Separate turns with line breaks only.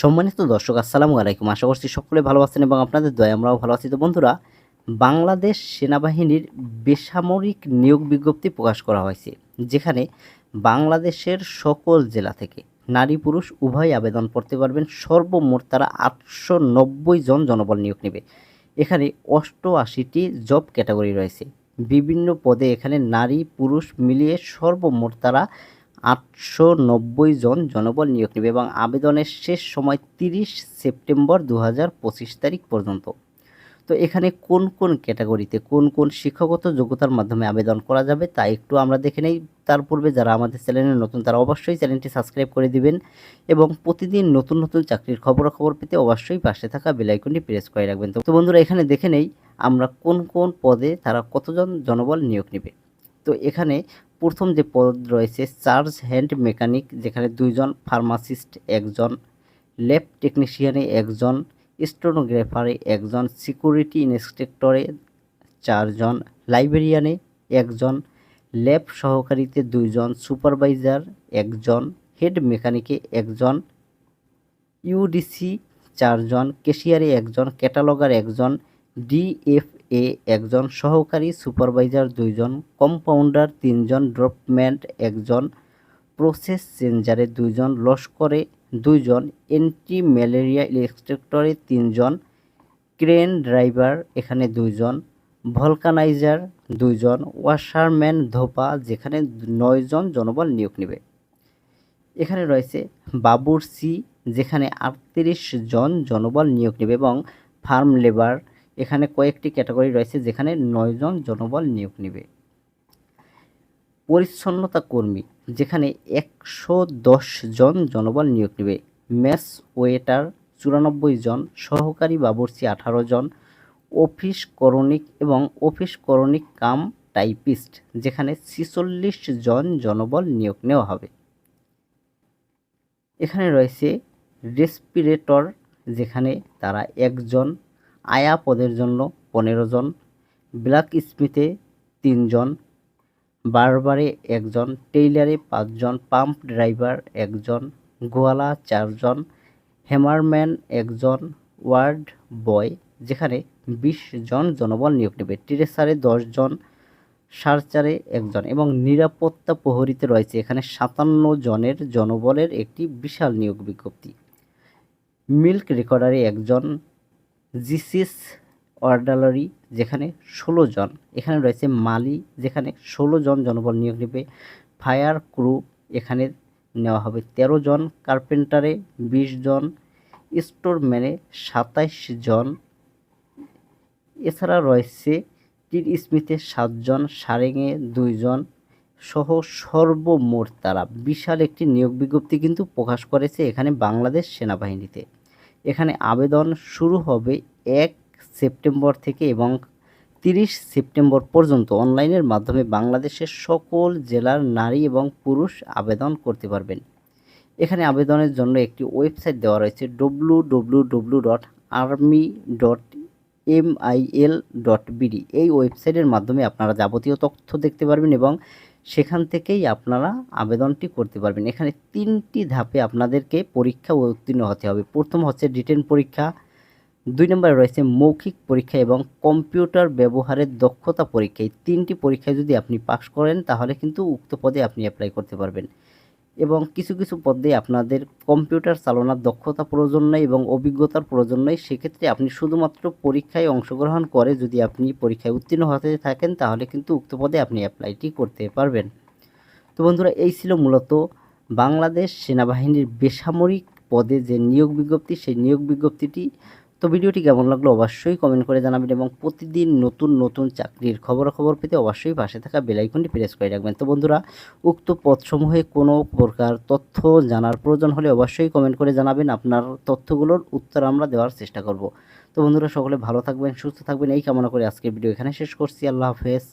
সম্মানিত দর্শক, আসসালামু আলাইকুম। আশা করছি সকলে ভালো আছেন এবং আপনাদের দয়া আমরাও ভালো আছি। তো বন্ধুরা, বাংলাদেশ সেনাবাহিনীর বেসামরিক নিয়োগ বিজ্ঞপ্তি প্রকাশ করা হয়েছে, যেখানে বাংলাদেশের সকল জেলা থেকে নারী পুরুষ উভয় আবেদন করতে পারবেন। সর্বমোট তারা আটশো নব্বই জন জনবল নিয়োগ নেবে। এখানে অষ্টআশিটি জব ক্যাটাগরি রয়েছে। বিভিন্ন পদে এখানে নারী পুরুষ মিলিয়ে সর্বমোট তারা আটশো নব্বই জন জনবল নিয়োগ নেবে এবং আবেদনের শেষ সময় তিরিশ সেপ্টেম্বর দু হাজার পঁচিশ তারিখ পর্যন্ত। তো এখানে কোন কোন ক্যাটাগরিতে কোন কোন শিক্ষাগত যোগ্যতার মাধ্যমে আবেদন করা যাবে তা একটু আমরা দেখে নেই। তার পূর্বে যারা আমাদের চ্যানেলে নতুন তারা অবশ্যই চ্যানেলটি সাবস্ক্রাইব করে দিবেন এবং প্রতিদিন নতুন নতুন চাকরির খবরাখবর পেতে অবশ্যই পাশে থাকা বেলাইকনটি প্রেস করে রাখবেন। তো বন্ধুরা এখানে দেখে নেই আমরা কোন কোন পদে তারা কতজন জনবল নিয়োগ নেবে। তো এখানে প্রথম যে পদ রয়েছে, চার্জ হ্যান্ড মেকানিক, যেখানে দুইজন ফার্মাসিস্ট, একজন ল্যাব টেকনিশিয়ানে, একজন স্টোনোগ্রাফারে, একজন সিকিউরিটি ইন্সপেক্টরে, চারজন লাইব্রেরিয়ানে, একজন ল্যাব সহকারীতে দুইজন সুপারভাইজার, একজন হেড মেকানিকে, একজন ইউডিসি, চারজন কেশিয়ারে একজন ক্যাটালগার, একজন ডিএফএ একজন সহকারী সুপারভাইজার, দুইজন কম্পাউন্ডার, তিনজন ড্রপম্যান্ট একজন প্রসেস চেঞ্জারে, দুইজন লস্করে, দুইজন এন্টি ম্যালেরিয়া ইলেকট্রিক্টরে তিনজন ক্রেন ড্রাইভার, এখানে দুইজন ভলকানাইজার, দুইজন ওয়াশারম্যান ধোপা, যেখানে নয়জন জনবল নিয়োগ নেবে। এখানে রয়েছে বাবুরসি যেখানে আটত্রিশ জন জনবল নিয়োগ নেবে এবং ফার্ম লেবার এখানে কয়েকটি ক্যাটাগরি রয়েছে যেখানে নয়জন জনবল নিয়োগ নেবে। পরিচ্ছন্নতা কর্মী, যেখানে একশো দশ জন জনবল নিয়োগ নেবে। মেস ওয়েটার, চুরানব্বই জন। সহকারী বাবুর্চি, আঠারো জন। অফিস করণিক এবং অফিস করণিক কাম টাইপিস্ট, যেখানে ছিচল্লিশ জন জনবল নিয়োগ নেওয়া হবে। এখানে রয়েছে রেসপিরেটর, যেখানে তারা একজন আয়া পদের জন্য পনেরো জন, ব্ল্যাক স্মিথে তিনজন বারবারে একজন টেইলারে পাঁচজন পাম্প ড্রাইভার একজন গোয়ালা চারজন হ্যামারম্যান একজন ওয়ার্ড বয়, যেখানে বিশ জন জনবল নিয়োগ নেবে। টেরেসারে দশজন সারচারে একজন এবং নিরাপত্তা প্রহরীতে রয়েছে এখানে সাতান্ন জনের জনবলের একটি বিশাল নিয়োগ বিজ্ঞপ্তি। মিল্ক রেকর্ডারে একজন জিসিস অর্ডালারি যেখানে ষোলো জন। এখানে রয়েছে মালি, যেখানে ষোলো জন জনবল নিয়োগ নেবে। ফায়ার ক্রু এখানে নেওয়া হবে তেরো জন। কার্পেন্টারে বিশ জন। স্টোরম্যানে সাতাইশ জন। এছাড়া রয়েছে টির স্মিথে সাতজন সারেঙে দুইজন সহ সর্বমোট তারা। বিশাল একটি নিয়োগ বিজ্ঞপ্তি কিন্তু প্রকাশ করেছে এখানে বাংলাদেশ সেনাবাহিনীতে। এখানে আবেদন শুরু হবে এক সেপ্টেম্বর থেকে এবং তিরিশ সেপ্টেম্বর পর্যন্ত অনলাইনের মাধ্যমে বাংলাদেশের সকল জেলার নারী এবং পুরুষ আবেদন করতে পারবেন। এখানে আবেদনের জন্য একটি ওয়েবসাইট দেওয়া রয়েছে W W W dot army dot MIL dot BD এই ওয়েবসাইটের মাধ্যমে আপনারা যাবতীয় তথ্য দেখতে পারবেন এবং সেখান থেকেই আপনারা আবেদনটি করতে পারবেন। এখানে তিনটি ধাপে আপনাদেরকে পরীক্ষা উত্তীর্ণ হতে হবে। প্রথম হচ্ছে রিটেন পরীক্ষা, দুই নম্বরে রয়েছে মৌখিক পরীক্ষা এবং কম্পিউটার ব্যবহারের দক্ষতা পরীক্ষা। এই তিনটি পরীক্ষায় যদি আপনি পাশ করেন, তাহলে কিন্তু উক্ত পদে আপনি অ্যাপ্লাই করতে পারবেন। এবং কিছু কিছু পদে আপনাদের কম্পিউটার চালনার দক্ষতা প্রয়োজন নেই এবং অভিজ্ঞতার প্রয়োজন নেই, সেক্ষেত্রে আপনি শুধুমাত্র পরীক্ষায় অংশগ্রহণ করে যদি আপনি পরীক্ষায় উত্তীর্ণ হতে থাকেন, তাহলে কিন্তু উক্ত পদে আপনি অ্যাপ্লাইটি করতে পারবেন। তো বন্ধুরা, এই ছিল মূলত বাংলাদেশ সেনাবাহিনীর বেসামরিক পদে যে নিয়োগ বিজ্ঞপ্তি, সেই নিয়োগ বিজ্ঞপ্তিটি তো ভিডিওটি কেমন লাগল অবশ্যই কমেন্ট করে জানাবেন এবং প্রতিদিন নতুন নতুন চাকরির খবরাখবর পেতে অবশ্যই পাশে থাকা বেলাইকনটি প্রেস করে রাখবেন। তো বন্ধুরা, উক্ত পথসমূহে কোনো প্রকার তথ্য জানার প্রয়োজন হলে অবশ্যই কমেন্ট করে জানাবেন। আপনার তথ্যগুলোর উত্তর আমরা দেওয়ার চেষ্টা করব। তো বন্ধুরা, সকলে ভালো থাকবেন, সুস্থ থাকবেন। এই কামনা করে আজকের ভিডিও এখানে শেষ করছি। আল্লাহ হাফেজ।